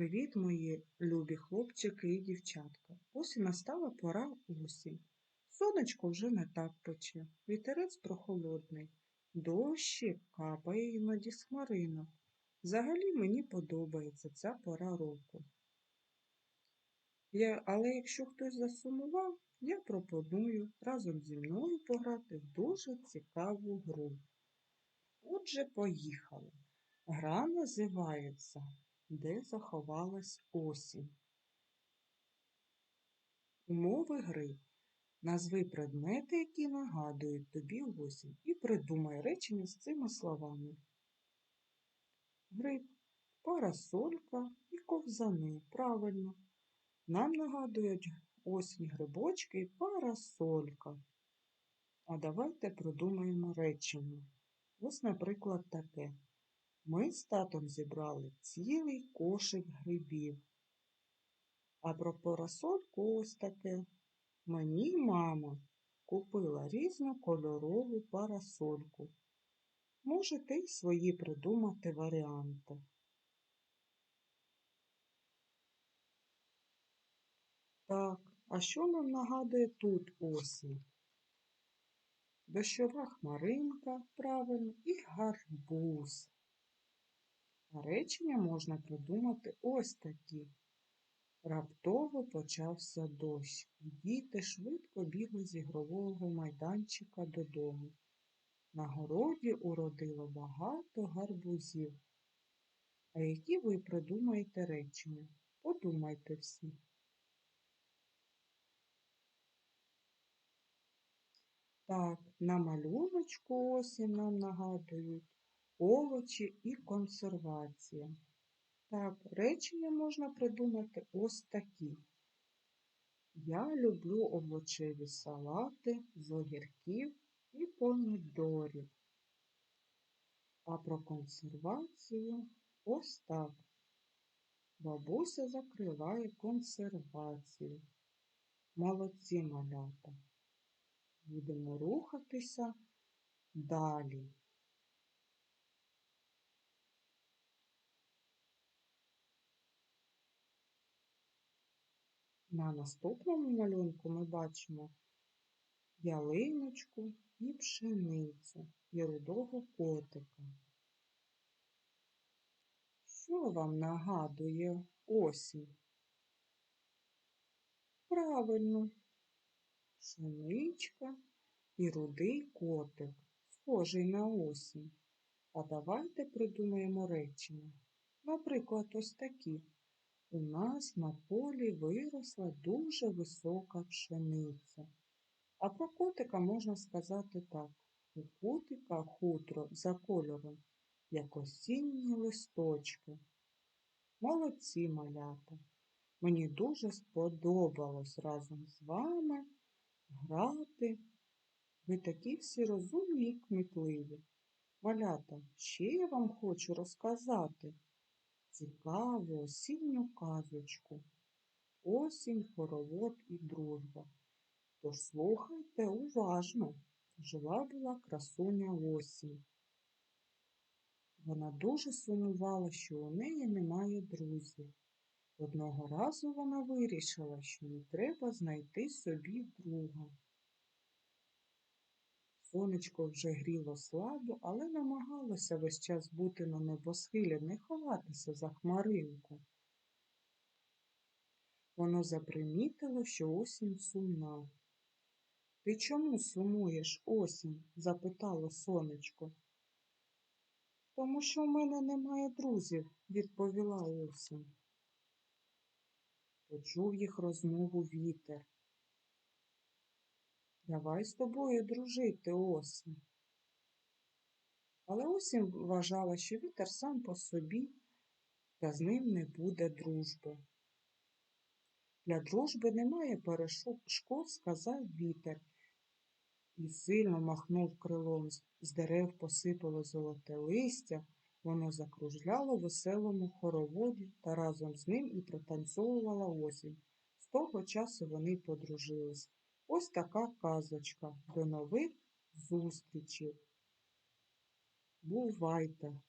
Привіт, мої любі хлопчики і дівчатка. Ось і настала пора осінь. Сонечко вже не так пече, вітерець прохолодний, дощик капає іноді з. Взагалі мені подобається ця пора року. Я, але якщо хтось засумував, я пропоную разом зі мною пограти в дуже цікаву гру. Отже, поїхали. Гра називається Де заховалась осінь. Умови гри. Назви предмети, які нагадують тобі осінь, і придумай речення з цими словами. Гриб, парасолька і ковзани. Правильно. Нам нагадують осінь грибочки і парасолька. А давайте придумаємо речення. Ось, наприклад, таке. Ми з татом зібрали цілий кошик грибів. А про парасольку ось таке. Мені мама купила різнокольорову парасольку. Можете й свої придумати варіанти. Так, а що нам нагадує тут осінь? Дощова хмаринка, правильно, і гарбуз. А речення можна придумати ось такі. Раптово почався дощ, і діти швидко бігли з ігрового майданчика додому. На городі уродило багато гарбузів. А які ви придумаєте речення? Подумайте всі. Так, на малюночку осінь нам нагадують овочі і консервація. Так, речення можна придумати ось такі. Я люблю овочеві салати з огірків і помідорів. А про консервацію ось так. Бабуся закриває консервацію. Молодці малята. Будемо рухатися далі. На наступному малюнку ми бачимо ялиночку і пшеницю і рудого котика. Що вам нагадує осінь? Правильно, пшеничка і рудий котик, схожий на осінь. А давайте придумаємо речення. Наприклад, ось такі. У нас на полі виросла дуже висока пшениця. А про котика можна сказати так. У котика хутро за кольором, як осінні листочки. Молодці малята! Мені дуже сподобалось разом з вами грати. Ви такі всі розумні і кмітливі. Малята, ще я вам хочу розказати цікаву осінню казочку. Осінь, хоровод і дружба. Тож слухайте уважно. Жила була красуня осінь. Вона дуже сумувала, що у неї немає друзів. Одного разу вона вирішила, що їй треба знайти собі друга. Сонечко вже гріло слабо, але намагалося весь час бути на небосхилі, не ховатися за хмаринку. Воно запримітило, що осінь сумна. Ти чому сумуєш осінь? запитало сонечко. Тому що в мене немає друзів, відповіла осінь. Почув їх розмову вітер. Давай з тобою дружити, осінь. Але осінь вважала, що вітер сам по собі, та з ним не буде дружби. Для дружби немає перешкод, сказав вітер, і сильно махнув крилом. З дерев посипало золоте листя, воно закружляло веселому хороводі та разом з ним і пританцьовувала осінь. З того часу вони подружились. Ось така казочка. До нових зустрічей. Бувайте!